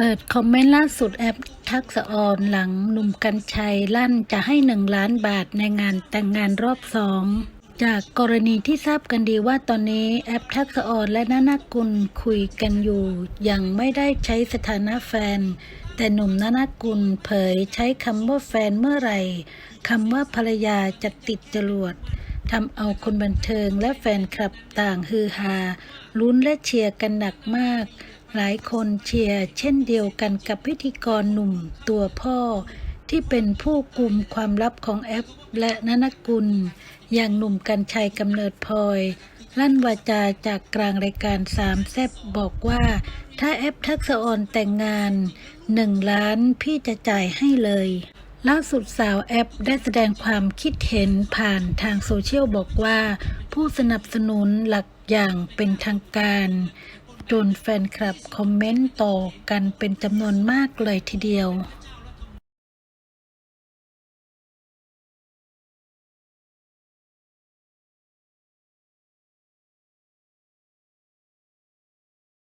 เปิดคอมเมนต์ล่าสุดแอปทักษออนหลังหนุ่มกัญชัยลั่นจะให้หนึ่งล้านบาทในงานแต่งงานรอบสอง จากกรณีที่ทราบกันดีว่าตอนนี้แอปทักษออนและนานากุลคุยกันอยู่ ยังไม่ได้ใช้สถานะแฟน แต่หนุ่มนานากุลเผยใช้คำว่าแฟนเมื่อไหร่คำว่าภรรยาจะติดจรวดทำเอาคนบันเทิงและแฟนคลับต่างฮือฮาลุ้นและเชียร์กันหนักมาก หลายคนเชียร์เช่นเดียวกันกับพิธีกรหนุ่มตัวพ่อ ที่เป็นผู้กลุ่มความลับของแอป และนนกุล อย่างหนุ่มกัญชัยกำเนิดพลอยลั่นวาจาจากกลางรายการสามแซบบอกว่า ถ้าแอปทักษะออนแต่งงานหนึ่งล้านพี่จะจ่ายให้เลยล่าสุดสาวแอปได้แสดงความคิดเห็นผ่านทางโซเชียลบอกว่า ผู้สนับสนุนหลักอย่างเป็นทางการ จนแฟนคลับคอมเมนต์ต่อกันเป็นจำนวนมากเลยทีเดียว